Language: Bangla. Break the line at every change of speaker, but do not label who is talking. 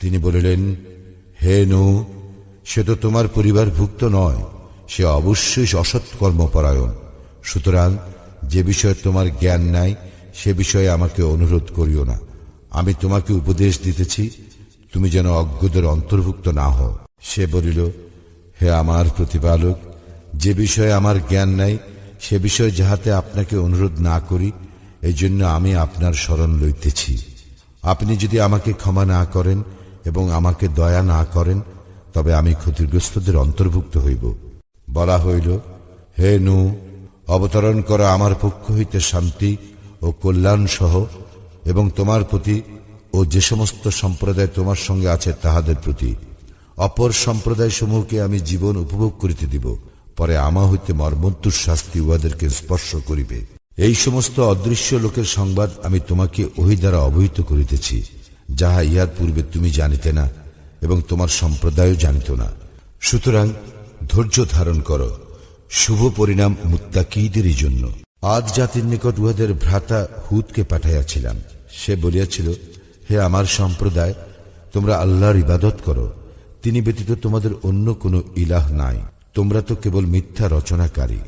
তিনি বলিলেন, হে নু, সে তো তোমার পরিবারভুক্ত নয়, সে অবশ্যই অসৎ কর্মপরায়ণ সুতরাং যে বিষয়ে তোমার জ্ঞান নাই, সে বিষয়ে আমাকে অনুরোধ করিও না। আমি তোমাকে উপদেশ দিতেছি, তুমি যেন অজ্ঞদের অন্তর্ভুক্ত না হও। সে বলিল, হে আমার প্রতিপালক, যে বিষয়ে আমার জ্ঞান নাই, সে বিষয়ে যাহাতে আপনাকে অনুরোধ না করি এই জন্য আমি আপনার স্মরণ লইতেছি। আপনি যদি আমাকে ক্ষমা না করেন এবং আমাকে দয়া না করেন, তবে আমি ক্ষতিগ্রস্তদের অন্তর্ভুক্ত হইব। বলা হইল, হে নু, অবতরণ করা আমার পক্ষ হইতে শান্তি ও কল্যাণ সহ, এবং তোমার প্রতি ও যে সমস্ত সম্প্রদায় তোমার সঙ্গে আছে তাহাদের প্রতি, অপর সম্প্রদায় সমূহকে আমি জীবন উপভোগ করিতে দিব, পরে আমা হইতে মর্মন্তুর শাস্তি উহাদেরকে স্পর্শ করিবে। এই সমস্ত অদৃশ্য লোকের সংবাদ আমি তোমাকে ওহি দ্বারা অবহিত করিতেছি। যাহা ইহার পূর্বে তুমি জানিতে না, এবং তোমার সম্প্রদায়ও জানিত না। সুতরাং ধৈর্য ধারণ করো। শুভ পরিণাম মুত্তাকিদেরই জন্য। আদ জাতির নিকট উহাদের ভ্রাতা হুদকে পাঠাইয়াছিলাম। সে বলিয়াছিল, হে আমার সম্প্রদায়, তোমরা আল্লাহর ইবাদত করো। তিনি ব্যতীত তোমাদের অন্য কোনো ইলাহ নাই। তোমরা তো কেবল মিথ্যা রচনাকারী।